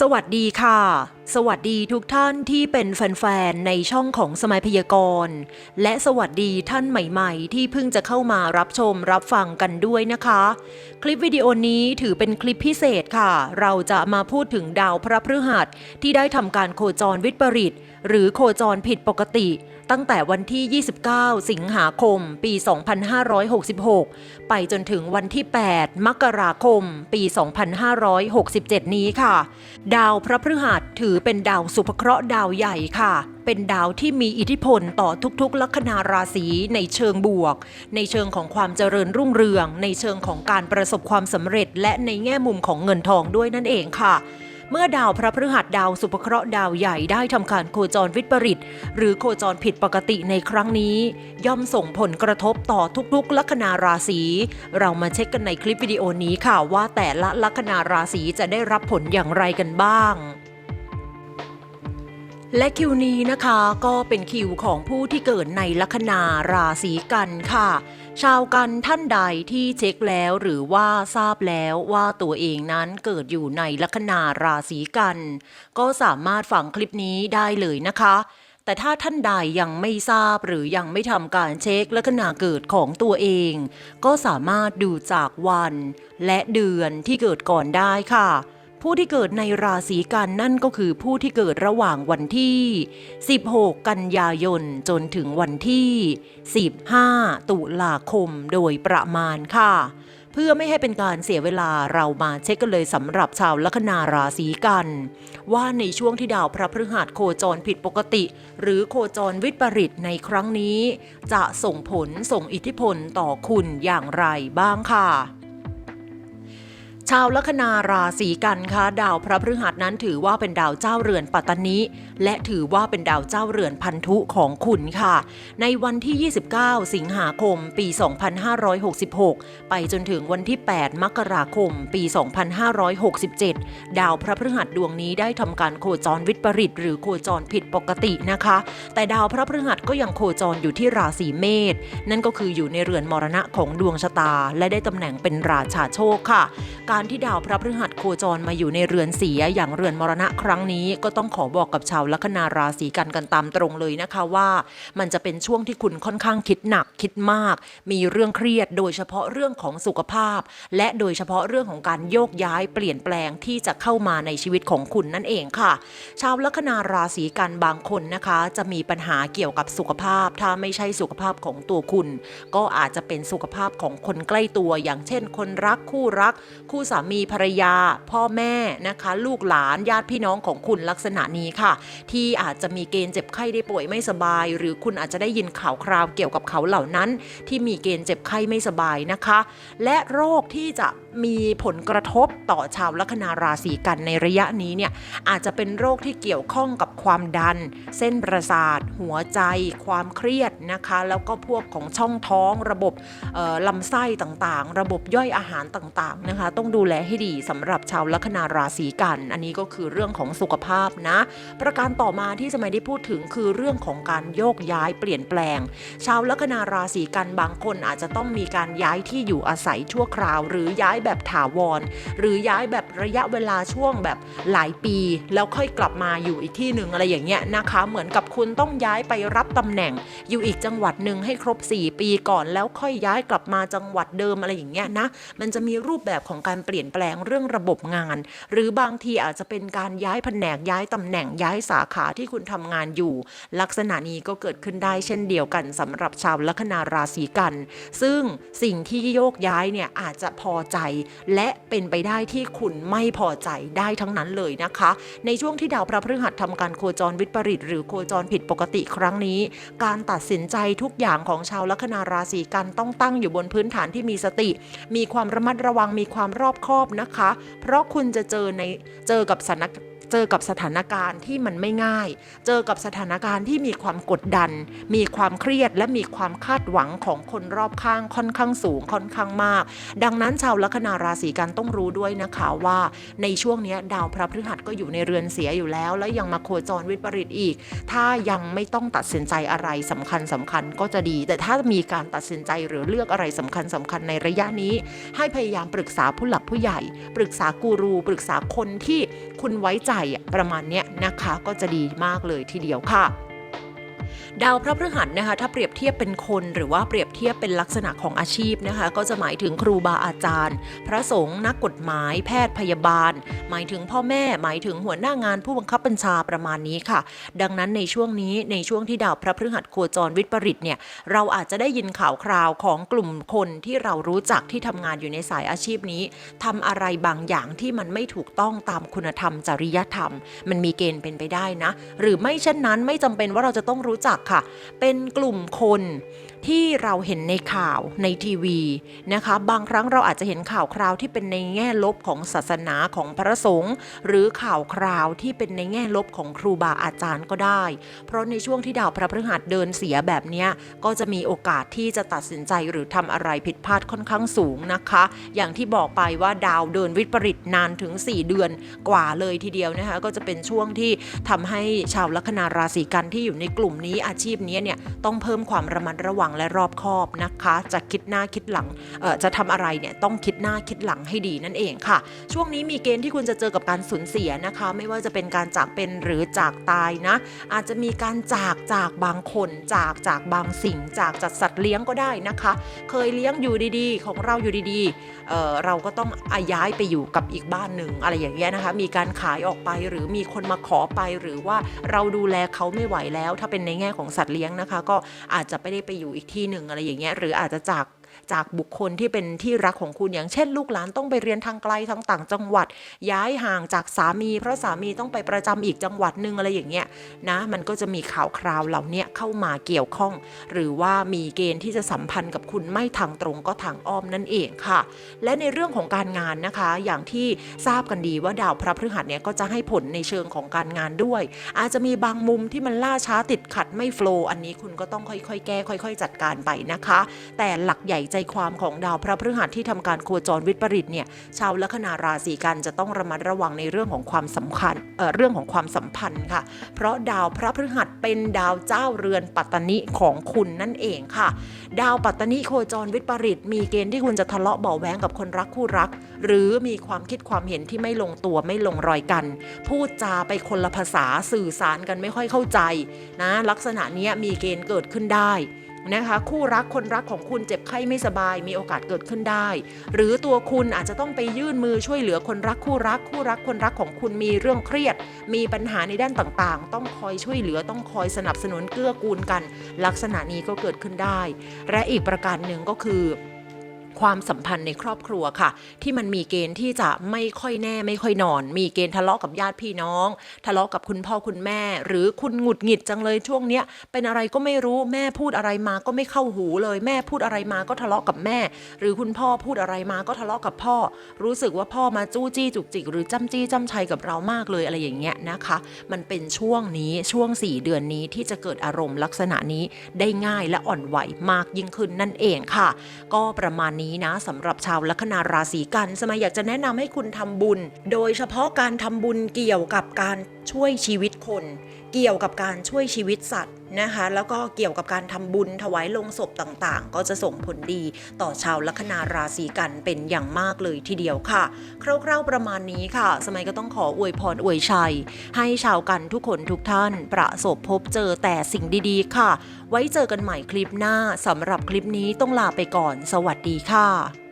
สวัสดีค่ะ สวัสดีทุกท่านที่เป็นแฟนๆ ในช่องของสมัยพยากรณ์ และสวัสดีท่านใหม่ๆ ที่เพิ่งจะเข้ามารับชมรับฟังกันด้วยนะคะ คลิปวิดีโอนี้ถือเป็นคลิปพิเศษค่ะ เราจะมาพูดถึงดาวพระพฤหัสที่ได้ทำการโคจรวิปริต หรือโคจรผิดปกติ ตั้งแต่วันที่ 29 สิงหาคม ปี 2566 ไปจนถึงวันที่ 8 มกราคม ปี 2567 นี้ค่ะ ดาวพระพฤหัสถือเป็นดาวสุภเคราะห์ดาวใหญ่ค่ะ เป็นดาวที่มีอิทธิพลต่อทุกๆ ลัคนาราศีในเชิงบวก ในเชิงของความเจริญรุ่งเรือง ในเชิงของการประสบความสำเร็จ และในแง่มุมของเงินทองด้วยนั่นเองค่ะเมื่อดาวพระพฤหัสดาวสุภเคราะห์ดาวใหญ่ได้ทำการโคจรวิปริต หรือโคจรผิดปกติในครั้งนี้ ย่อมส่งผลกระทบต่อทุกๆ ลัคนาราศี เรามาเช็คกันในคลิปวิดีโอนี้ค่ะว่าแต่ละลัคนาราศีจะได้รับผลอย่างไรกันบ้าง และคิวนี้นะคะก็เป็นคิวของผู้ที่เกิดในลัคนาราศีกันค่ะ ชาวกันท่านใดที่เช็คแล้วหรือว่าทราบแล้วว่าตัวเองนั้นเกิดอยู่ในลัคนาราศีกัน ก็สามารถฟังคลิปนี้ได้เลยนะคะ แต่ถ้าท่านใดยังไม่ทราบหรือยังไม่ทำการเช็คลัคนาเกิดของตัวเอง ก็สามารถดูจากวัน และเดือนที่เกิดก่อนได้ค่ะ ผู้ที่เกิดในราศีกันนั่นก็คือผู้ที่เกิดระหว่างวันที่ 16 กันยายน จนถึงวันที่ 15 ตุลาคมโดยประมาณค่ะ เพื่อไม่ให้เป็นการเสียเวลาเรามาเช็คกันเลยสำหรับชาวลัคนาราศีกัน ว่าในช่วงที่ดาวพระพฤหัสโคจรผิดปกติ หรือโคจรวิปริตในครั้งนี้ จะส่งผลส่งอิทธิพลต่อคุณอย่างไรบ้างค่ะ ชาวลัคนาราศีกันคะดาวพระพฤหัสนั้นถือว่าเป็นดาวเจ้าเรือนปัตตนิและถือว่าเป็นดาวเจ้าเรือนพันธุของคุณค่ะ ในวันที่ 29 สิงหาคม ปี 2566 ไปจนถึงวันที่ 8 มกราคม ปี 2567 ดาวพระพฤหัสดวงนี้ได้ทำการโคจรวิปริตหรือโคจรผิดปกตินะคะ แต่ดาวพระพฤหัสก็ยังโคจรอยู่ที่ราศีเมษนั่นก็คืออยู่ในเรือนมรณะของดวงชะตา และได้ตำแหน่งเป็นราชาโชคค่ะการการที่ดาวพระพฤหัสโคจรมาอยู่ในเรือนเสียอย่างเรือนมรณะครั้งนี้ ก็ต้องขอบอกกับชาวลัคนาราศีกันกันตามตรงเลยนะคะว่า มันจะเป็นช่วงที่คุณค่อนข้างคิดหนักคิดมาก มีเรื่องเครียด โดยเฉพาะเรื่องของสุขภาพ และโดยเฉพาะเรื่องของการโยกย้ายเปลี่ยนแปลงที่จะเข้ามาในชีวิตของคุณนั่นเองค่ะ ชาวลัคนาราศีกันบางคนนะคะ จะมีปัญหาเกี่ยวกับสุขภาพ ถ้าไม่ใช่สุขภาพของตัวคุณ ก็อาจจะเป็นสุขภาพของคนใกล้ตัวอย่างเช่น คนรักคู่รักคู่สามีภรรยา พ่อแม่นะคะ ลูกหลานญาติพี่น้องของคุณลักษณะนี้ค่ะ ที่อาจจะมีเกณฑ์เจ็บไข้ได้ป่วยไม่สบาย หรือคุณอาจจะได้ยินข่าวคราวเกี่ยวกับเขาเหล่านั้น ที่มีเกณฑ์เจ็บไข้ไม่สบายนะคะ และโรคที่จะ มีผลกระทบต่อชาวลัคนาราศีกันในระยะนี้เนี่ยอาจจะเป็นโรคที่เกี่ยวข้องกับความดัน เส้นประสาท หัวใจ ความเครียดนะคะ แล้วก็พวกของช่องท้อง ระบบลำไส้ต่างๆ ระบบย่อยอาหารต่างๆนะคะ ต้องดูแลให้ดีสำหรับชาวลัคนาราศีกัน อันนี้ก็คือเรื่องของสุขภาพนะ ประการต่อมาที่จะไม่ได้พูดถึงคือเรื่องของการโยกย้ายเปลี่ยนแปลง ชาวลัคนาราศีกันบางคนอาจจะต้องมีการย้ายที่อยู่อาศัยชั่วคราว หรือย้ายแบบถาวร หรือย้ายแบบระยะเวลาช่วงแบบหลายปี แล้วค่อยกลับมาอยู่อีกที่หนึ่งอะไรอย่างเงี้ยนะคะ เหมือนกับคุณต้องย้ายไปรับตำแหน่ง อยู่อีกจังหวัดหนึ่งให้ครบ 4 ปีก่อนแล้วค่อยย้ายกลับมาจังหวัดเดิมอะไรอย่างเงี้ยนะมันจะมีรูปแบบของการเปลี่ยนแปลงเรื่องระบบงาน หรือบางทีอาจจะเป็นการย้ายแผนกย้ายตำแหน่งย้ายสาขาที่คุณทำงานอยู่ ลักษณะนี้ก็เกิดขึ้นได้เช่นเดียวกันสำหรับชาวลัคนาราศีกัน ซึ่งสิ่งที่โยกย้ายเนี่ยอาจจะพอใจและเป็นไปได้ที่คุณไม่พอใจได้ทั้งนั้นเลยนะคะ ในช่วงที่ดาวพระพฤหัสทำการโคจรวิปริตหรือโคจรผิดปกติครั้งนี้ การตัดสินใจทุกอย่างของชาวลัคนาราศีกันต้องตั้งอยู่บนพื้นฐานที่มีสติ มีความระมัดระวังมีความรอบคอบนะคะ เพราะคุณจะเจอในเจอกับสถาน เจอกับสถานการณ์ที่มันไม่ง่าย เจอกับสถานการณ์ที่มีความกดดัน มีความเครียดและมีความคาดหวังของคนรอบข้างค่อนข้างสูงค่อนข้างมาก ดังนั้นชาวลัคนาราศีกันต้องรู้ด้วยนะคะว่าในช่วงนี้ดาวพระพฤหัสก็อยู่ในเรือนเสียอยู่แล้ว แล้วยังมาโคจรวิปริตอีก ถ้ายังไม่ต้องตัดสินใจอะไรสำคัญสำคัญก็จะดี แต่ถ้ามีการตัดสินใจหรือเลือกอะไรสำคัญสำคัญในระยะนี้ ให้พยายามปรึกษาผู้หลักผู้ใหญ่ ปรึกษากูรู ปรึกษาคนที่คุณไว้ใจประมาณเนี้ยนะคะก็จะดีมากเลยทีเดียวค่ะ ดาวพระพฤหัสนะคะ ถ้าเปรียบเทียบเป็นคนหรือว่าเปรียบเทียบเป็นลักษณะของอาชีพนะคะ ก็จะหมายถึงครูบาอาจารย์ พระสงฆ์นักกฎหมาย แพทย์พยาบาล หมายถึงพ่อแม่ หมายถึงหัวหน้างานผู้บังคับบัญชาประมาณนี้ค่ะ ดังนั้นในช่วงนี้ในช่วงที่ดาวพระพฤหัสโคจรวิปริตเนี่ยเราอาจจะได้ยินข่าวคราวของกลุ่มคนที่เรารู้จักที่ทำงานอยู่ในสายอาชีพนี้ทำอะไรบางอย่างที่มันไม่ถูกต้องตามคุณธรรมจริยธรรม มันมีเกณฑ์เป็นไปได้นะ หรือไม่เช่นนั้นไม่จำเป็นว่าเราจะต้องรู้จักค่ะ เป็นกลุ่มคนที่เราเห็นในข่าวในทีวีนะคะ บางครั้งเราอาจจะเห็นข่าวคราวที่เป็นในแง่ลบของศาสนาของพระสงฆ์หรือข่าวคราวที่เป็นในแง่ลบของครูบาอาจารย์ก็ได้ เพราะในช่วงที่ดาวพระพฤหัสเดินเสียแบบนี้ก็จะมีโอกาสที่จะตัดสินใจหรือทำอะไรผิดพลาดค่อนข้างสูงนะคะ อย่างที่บอกไปว่าดาวเดินวิปริตนานถึง 4 เดือนกว่าเลยทีเดียวนะคะก็จะเป็นช่วงที่ทำให้ชาวลัคนาราศีกันที่อยู่ในกลุ่มนี้อาชีพนี้เนี่ยต้องเพิ่มความระมัดระวังและรอบคอบนะคะ จะคิดหน้าคิดหลังจะทำอะไรเนี่ยต้องคิดหน้าคิดหลังให้ดีนั่นเองค่ะ ช่วงนี้มีเกณฑ์ที่คุณจะเจอกับการสูญเสียนะคะ ไม่ว่าจะเป็นการจากเป็นหรือจากตายนะ อาจจะมีการจากจากบางคนจากจากบางสิ่ง จากจากสัตว์เลี้ยงก็ได้นะคะ เคยเลี้ยงอยู่ดีๆ ของเราอยู่ดีๆเเราก็ต้องอาย้ายไปอยู่กับอีกบ้านหนึ่งอะไรอย่างเงี้ยนะคะ มีการขายออกไปหรือมีคนมาขอไปหรือว่าเราดูแลเขาไม่ไหวแล้ว ถ้าเป็นในแง่ของสัตว์เลี้ยงนะคะ ก็อาจจะไม่ได้ไปอยู่อีกที่หนึ่งอะไรอย่างเงี้ยหรืออาจจะจาก จากบุคคลที่เป็นที่รักของคุณอย่างเช่น ลูกหลานต้องไปเรียนทางไกลทางต่างจังหวัด ย้ายห่างจากสามี เพราะสามีต้องไปประจำอีกจังหวัดหนึ่งอะไรอย่างเงี้ยนะมันก็จะมีข่าวคราวเหล่านี้เข้ามาเกี่ยวข้อง หรือว่ามีเกณฑ์ที่จะสัมพันธ์กับคุณไม่ทางตรงก็ทางอ้อมนั่นเองค่ะ และในเรื่องของการงานนะคะ อย่างที่ทราบกันดีว่าดาวพระพฤหัสเนี่ยก็จะให้ผลในเชิงของการงานด้วย อาจจะมีบางมุมที่มันล่าช้าติดขัดไม่โฟล์อันนี้คุณก็ต้องค่อยๆ แก้ค่อย ๆ จัดการไปนะคะ แต่หลักใหญ่ใจความของดาวพระพฤหัสที่ทำการโคจรวิปริตเนี่ยชาวลัคนาราศีกันจะต้องระมัดระวังในเรื่องของความสำคัญเเรื่องของความสัมพันธ์ค่ะ เพราะดาวพระพฤหัสเป็นดาวเจ้าเรือนปัตตนิของคุณนั่นเองค่ะ ดาวปัตตนิโคจรวิปริต มีเกณฑ์ที่คุณจะทะเลาะเบาะแวงกับคนรักคู่รัก หรือมีความคิดความเห็นที่ไม่ลงตัวไม่ลงรอยกัน พูดจาไปคนละภาษาสื่อสารกันไม่ค่อยเข้าใจนะลักษณะนี้มีเกณฑ์เกิดขึ้นได้ นะคะ คู่รักคนรักของคุณเจ็บไข้ไม่สบาย มีโอกาสเกิดขึ้นได้ หรือตัวคุณอาจจะต้องไปยื่นมือช่วยเหลือคนรักคู่รัก คู่รักคนรักของคุณมีเรื่องเครียด มีปัญหาในด้านต่างๆ ต้องคอยช่วยเหลือต้องคอยสนับสนุนเกื้อกูลกัน ลักษณะนี้ก็เกิดขึ้นได้ และอีกประการหนึ่งก็คือ ความสัมพันธ์ในครอบครัวค่ะ ที่มันมีเกณฑ์ที่จะไม่ค่อยแน่ไม่ค่อยนอน มีเกณฑ์ทะเลาะกับญาติพี่น้อง ทะเลาะกับคุณพ่อคุณแม่ หรือคุณหงุดหงิดจังเลยช่วงเนี้ยเป็นอะไรก็ไม่รู้แม่พูดอะไรมาก็ไม่เข้าหูเลยแม่พูดอะไรมาก็ทะเลาะกับแม่ หรือคุณพ่อพูดอะไรมาก็ทะเลาะกับพ่อ รู้สึกว่าพ่อมาจู้จี้จุกจิก หรือจ้ำจี้จ้ำชัยกับเรามากเลยอะไรอย่างเงี้ยนะคะ มันเป็นช่วงนี้ช่วง 4 เดือนนี้ที่จะเกิดอารมณ์ลักษณะนี้ได้ง่ายและอ่อนไหวมากยิ่งขึ้นนั่นเองค่ะ ก็ประมาณนี้นะสำหรับชาวลัคนาราศีกันสมัยอยากจะแนะนำให้คุณทำบุญ โดยเฉพาะการทำบุญเกี่ยวกับการช่วยชีวิตคน เกี่ยวกับการช่วยชีวิตสัตว์ นะคะ แล้วก็เกี่ยวกับการทำบุญถวายลงศพต่างๆ ก็จะส่งผลดีต่อชาวลัคนาราศีกันเป็นอย่างมากเลยทีเดียวค่ะ คร่าวๆประมาณนี้ค่ะ สมัยก็ต้องขออวยพรอวยชัย ให้ชาวกันทุกคนทุกท่าน ประสบพบเจอแต่สิ่งดีๆ ค่ะ ไว้เจอกันใหม่คลิปหน้าสำหรับคลิปนี้ต้องลาไปก่อน สวัสดีค่ะ